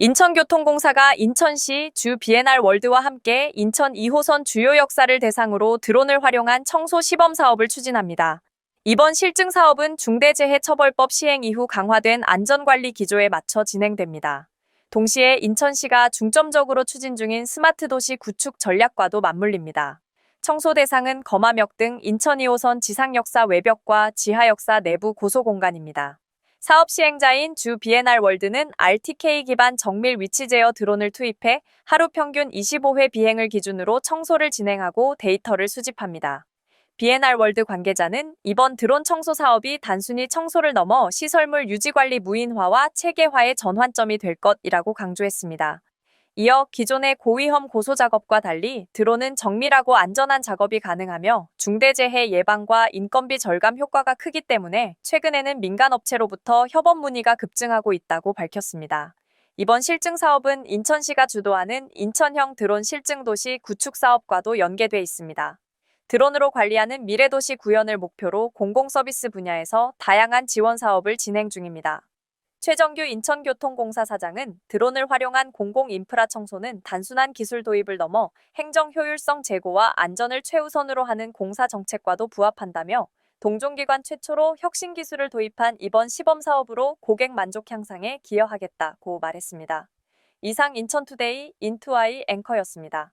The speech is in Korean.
인천교통공사가 인천시 주 비엔알 월드와 함께 인천 2호선 주요 역사를 대상으로 드론을 활용한 청소 시범 사업을 추진합니다. 이번 실증 사업은 중대재해처벌법 시행 이후 강화된 안전관리 기조에 맞춰 진행됩니다. 동시에 인천시가 중점적으로 추진 중인 스마트 도시 구축 전략과도 맞물립니다. 청소 대상은 거마역 등 인천 2호선 지상 역사 외벽과 지하 역사 내부 고소 공간입니다. 사업 시행자인 주 비엔알 월드는 RTK 기반 정밀 위치 제어 드론을 투입해 하루 평균 25회 비행을 기준으로 청소를 진행하고 데이터를 수집합니다. 비엔알 월드 관계자는 이번 드론 청소 사업이 단순히 청소를 넘어 시설물 유지 관리 무인화와 체계화의 전환점이 될 것이라고 강조했습니다. 이어 기존의 고위험 고소 작업과 달리 드론은 정밀하고 안전한 작업이 가능하며 중대재해 예방과 인건비 절감 효과가 크기 때문에 최근에는 민간 업체로부터 협업 문의가 급증하고 있다고 밝혔습니다. 이번 실증 사업은 인천시가 주도하는 인천형 드론 실증 도시 구축 사업과도 연계돼 있습니다. 드론으로 관리하는 미래도시 구현을 목표로 공공서비스 분야에서 다양한 지원 사업을 진행 중입니다. 최정규 인천교통공사 사장은 드론을 활용한 공공인프라 청소는 단순한 기술 도입을 넘어 행정 효율성 제고와 안전을 최우선으로 하는 공사 정책과도 부합한다며 동종기관 최초로 혁신 기술을 도입한 이번 시범 사업으로 고객 만족 향상에 기여하겠다고 말했습니다. 이상 인천투데이 인투아이 앵커였습니다.